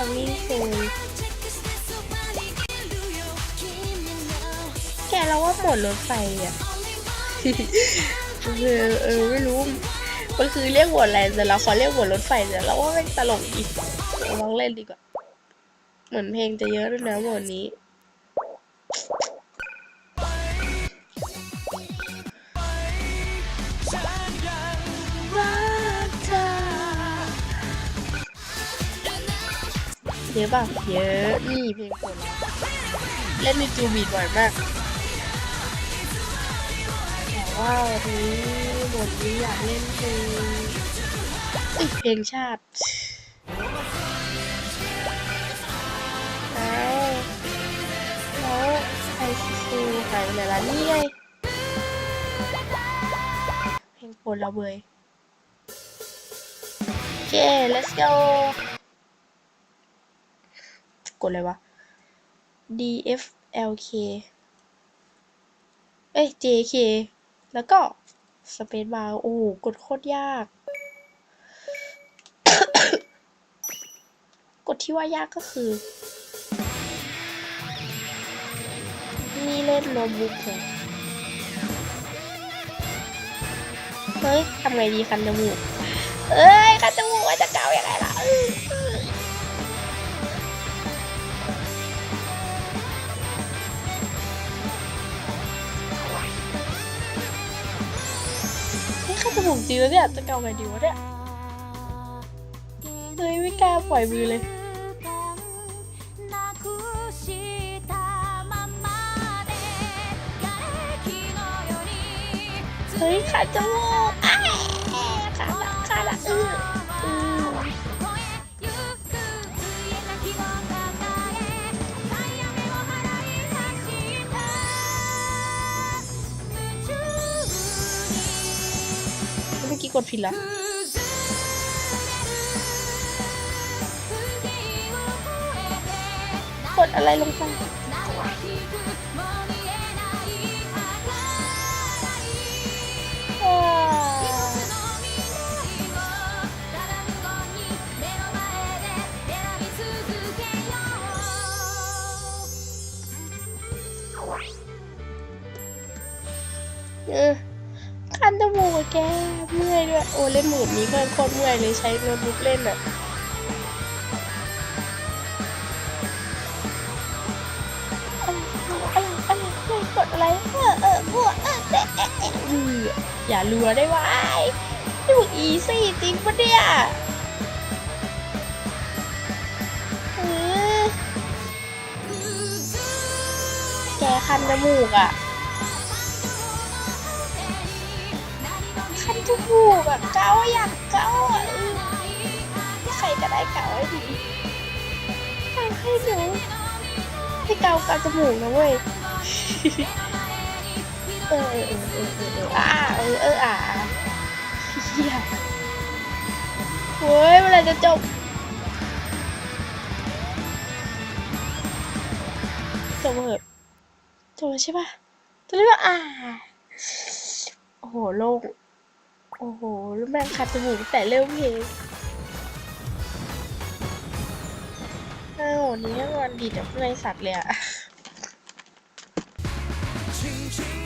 ามิ่งซูนแกเราว่าหมดรถไฟอะเออเออไม่รู้มันคือเรียกบทอะไรแต่เราขอเรียกบทรถไฟแต่เราว่าเป็นตลกดีลองเล่นดีกว่า เหมือนเพลงจะเยอะด้วยนะบทนี้ เยอะป่ะเยอะนี่เพลงคนเล่นในจูบีดบ่อยมากแต่ว่าวันนี้บทนี้อยากเล่นเพลงเอ้ยเพลงชาติแล้วแล้วไอซูหายไปไหนล่ะนี่ไงเพลงโปรดเราเบยโอเค let's go ดอะไรวะ D F L K เอ้ย J K แล้วก็ Space Bar โอ้โหกดโคตรยาก กดที่ว่ายากก็คือ นี่เล่นโนบุกเหรอเฮ้ยทำไงดีคันจมูกเอ้ยคันจ สมุนจมูกจริงแล้วเนี่ย จะเกาไงดีวะเนี่ยเฮ้ยไม่กล้าปล่อยมือเลยเฮ้ยขาดจมูกอ้าขาดละขาดละอืออือ กดผิดละกดอะไรลงไปอ่าเออ คันจมูกอะแกเมื่อยด้วยโอ้เล่นหมูดนี้ก็โคตรเมื่อยเลยใช้โน้ตบุ๊กเล่นอะอะไรอะไรอะไรกดอะไรเออเออบัวเออแต่เอะเอะอืออย่ารัวได้ไหมนี่มึงอีซี่จริงปะเนี่ยเออแกคันจมูกอะ คันจมูกอะเกาอยากเกาอะเออใครก็ได้เกาให้ดีเอาให้หนูให้เกาเกาจมูกนะเว้ยเออเออเออเออเอออ่าเออเอออ่าเฮียโว้ยเมื่อไหรจะจบจบเหอะจบแล้วใช่ปะจะเรียกว่าอ่าโอ้โหโล่ง โอ้โหแล้วแม่งคัดจมูกแต่เริ่มเพลงเอ้าววันนี้วันดีแต่ในสัตว์เลยอะ轻轻